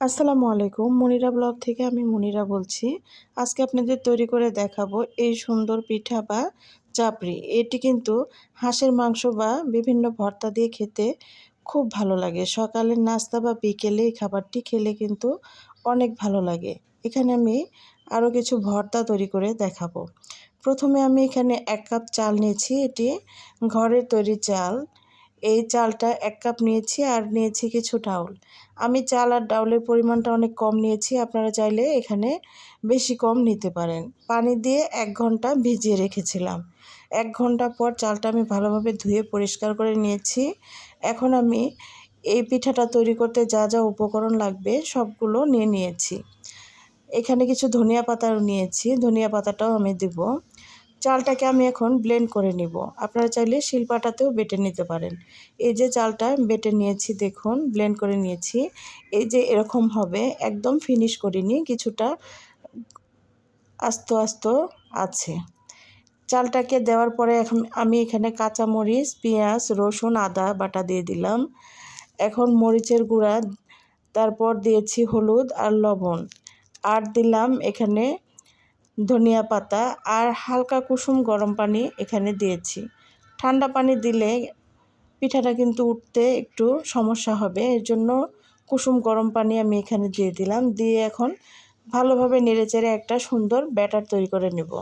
আসসালামু আলাইকুম, মনিরা ব্লগ থেকে আমি মনিরা বলছি। আজকে আপনাদের তৈরি করে দেখাবো এই সুন্দর পিঠা বা চাপড়ি। এটি কিন্তু হাঁসের মাংস বা বিভিন্ন ভর্তা দিয়ে খেতে খুব ভালো লাগে। সকালের নাস্তা বা বিকেলে এই খাবারটি খেলে কিন্তু অনেক ভালো লাগে। এখানে আমি আরও কিছু ভর্তা তৈরি করে দেখাবো। প্রথমে আমি এখানে এক কাপ চাল নিয়েছি। এটি ঘরের তৈরি চাল। এই চালটা এক কাপ নিয়েছি আর নিয়েছি কিছু ডাউল। আমি চাল আর ডাউলের পরিমাণটা অনেক কম নিয়েছি, আপনারা চাইলে এখানে বেশি কম নিতে পারেন। পানি দিয়ে এক ঘণ্টা ভিজিয়ে রেখেছিলাম। এক ঘণ্টা পর চালটা আমি ভালোভাবে ধুয়ে পরিষ্কার করে নিয়েছি। এখন আমি এই পিঠাটা তৈরি করতে যা যা উপকরণ লাগবে সবগুলো নিয়ে নিয়েছি। এখানে কিছু ধনিয়া পাতাও নিয়েছি, ধনিয়া পাতাটাও আমি দেব। চালটাকে আমি এখন ব্লেন্ড করে নিব। আপনারা চাইলে শিলপাটাতেও বেটে নিতে পারেন। এই যে চালটা বেটে নিয়েছি, দেখুন ব্লেন্ড করে নিয়েছি। এই যে এরকম হবে, একদম ফিনিশ করিনি, কিছুটা আস্ত আস্ত আছে। চালটাকে দেওয়ার পরে এখন আমি এখানে কাঁচামরিচ, পেঁয়াজ, রসুন, আদা, বাটা দিয়ে দিলাম। এখন মরিচের গুঁড়া, তারপর দিয়েছি হলুদ আর লবণ। আর দিলাম এখানে ধনিয়া পাতা আর হালকা কুসুম গরম পানি এখানে দিয়েছি। ঠান্ডা পানি দিলে পিঠাটা কিন্তু উঠতে একটু সমস্যা হবে। এর জন্য কুসুম গরম পানি আমি এখানে দিয়ে দিলাম। দিয়ে এখন ভালোভাবে নেড়েচেড়ে একটা সুন্দর ব্যাটার তৈরি করে নেব।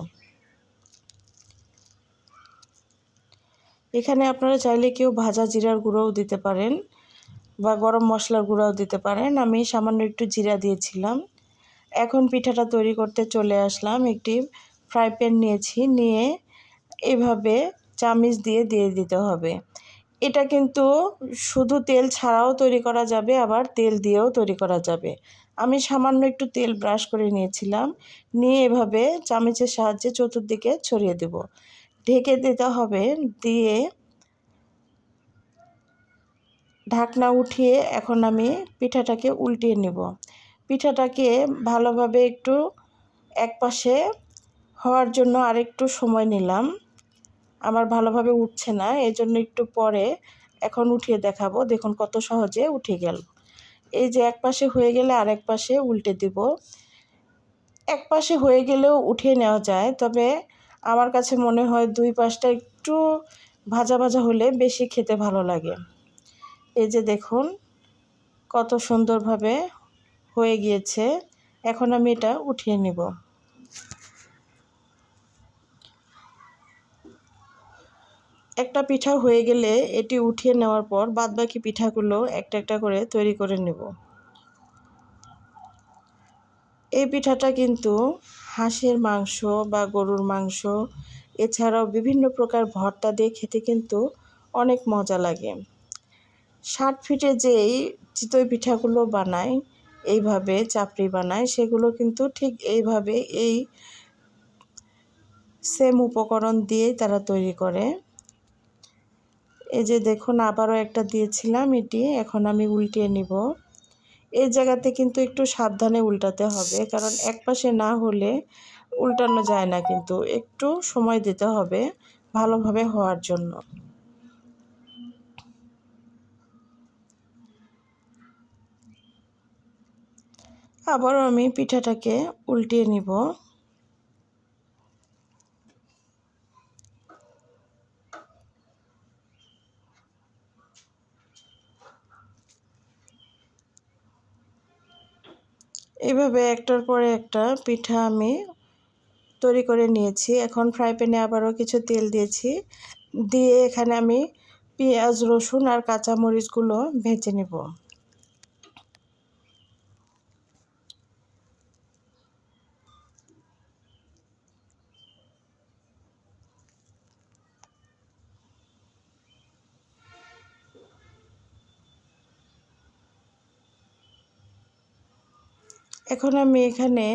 এখানে আপনারা চাইলে কেউ ভাজা জিরার গুঁড়োও দিতে পারেন বা গরম মশলার গুঁড়াও দিতে পারেন। আমি সামান্য একটু জিরা দিয়েছিলাম। এখন পিঠাটা তৈরি করতে চলে আসলাম। একটি ফ্রাই প্যান নিয়েছি, নিয়ে এভাবে চামিচ দিয়ে দিয়ে দিতে হবে। এটা কিন্তু শুধু তেল ছাড়াও তৈরি করা যাবে, আবার তেল দিয়েও তৈরি করা যাবে। আমি সামান্য একটু তেল ব্রাশ করে নিয়েছিলাম, নিয়ে এভাবে চামিচের সাহায্যে চতুর্দিকে ছড়িয়ে দেব। ঢেকে দিতে হবে, দিয়ে ঢাকনা উঠিয়ে এখন আমি পিঠাটাকে উল্টিয়ে নেব। পিঠাটাকে ভালোভাবে একটু এক পাশে হওয়ার জন্য আরেকটু সময় নিলাম। আমার ভালোভাবে উঠছে না এই জন্য একটু পরে এখন উঠিয়ে দেখাবো। দেখুন কত সহজে উঠে গেল। এই যে এক পাশে হয়ে গেলে আরেক পাশে উল্টে দিব। এক পাশে হয়ে গেলেও উঠিয়ে নেওয়া যায়, তবে আমার কাছে মনে হয় দুই পাশটা একটু ভাজা ভাজা হলে বেশি খেতে ভালো লাগে। এই যে দেখুন কত সুন্দরভাবে হয়ে গিয়েছে। এখন আমি এটা উঠিয়ে নিব। একটা পিঠা হয়ে গেলে এটি উঠিয়ে নেওয়ার পর বাদবাকি পিঠাগুলো একটা একটা করে তৈরি করে নেব। এই পিঠাটা কিন্তু হাঁসের মাংস বা গরুর মাংস, এছাড়াও বিভিন্ন প্রকার ভর্তা দিয়ে খেতে কিন্তু অনেক মজা লাগে। ষাট ফিটে যেই চিতই পিঠাগুলো বানায় এইভাবে চাপড়ি বানায়, সেগুলো কিন্তু ঠিক এইভাবে এই সেম উপকরণ দিয়েই তারা তৈরি করে। এই যে দেখুন, আবারও একটা দিয়েছিলাম এটি, এখন আমি উল্টিয়ে নিব। এই জায়গাতে কিন্তু একটু সাবধানে উল্টাতে হবে, কারণ এক পাশে না হলে উল্টানো যায় না কিন্তু, একটু সময় দিতে হবে ভালোভাবে হওয়ার জন্য। আবারও আমি পিঠাটাকে উল্টিয়ে নিব। এভাবে একটার পরে একটা পিঠা আমি তৈরি করে নিয়েছি। এখন ফ্রাই প্যানে আবারও কিছু তেল দিয়েছি। দিয়ে এখানে আমি পেঁয়াজ, রসুন আর কাঁচামরিচগুলো ভেজে নেব। এখন আমি এখানে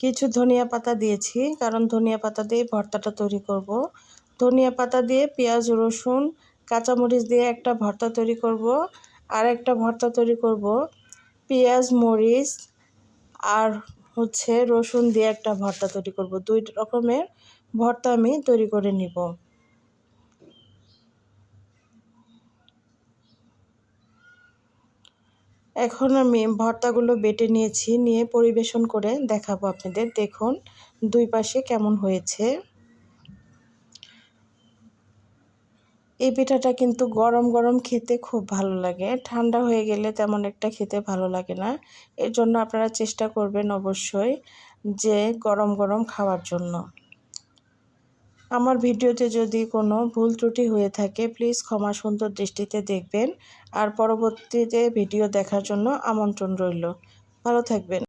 কিছু ধনিয়া পাতা দিয়েছি, কারণ ধনিয়া পাতা দিয়ে ভর্তাটা তৈরি করব। ধনিয়া পাতা দিয়ে পেঁয়াজ, রসুন, কাঁচামরিচ দিয়ে একটা ভর্তা তৈরি করব। আর একটা ভর্তা তৈরি করব পেঁয়াজ, মরিচ আর হচ্ছে রসুন দিয়ে একটা ভর্তা তৈরি করব দুই রকমের ভর্তা আমি তৈরি করে নিব এখন আমি ভর্তাগুলো বেটে নিয়েছি, নিয়ে পরিবেশন করে দেখাবো আপনাদের। দেখুন, দুই পাশে কেমন হয়েছে। এই পিঠাটা কিন্তু গরম গরম খেতে খুব ভালো লাগে। ঠান্ডা হয়ে গেলে তেমন একটা খেতে ভালো লাগে না। এর জন্য আপনারা চেষ্টা করবেন অবশ্যই যে গরম গরম খাওয়ার জন্য। আমার ভিডিওতে যদি কোনো ভুল ত্রুটি হয়ে থাকে প্লিজ ক্ষমা সুন্দর দৃষ্টিতে দেখবেন। আর পরবর্তীতে ভিডিও দেখার জন্য আমন্ত্রণ রইল। ভালো থাকবেন।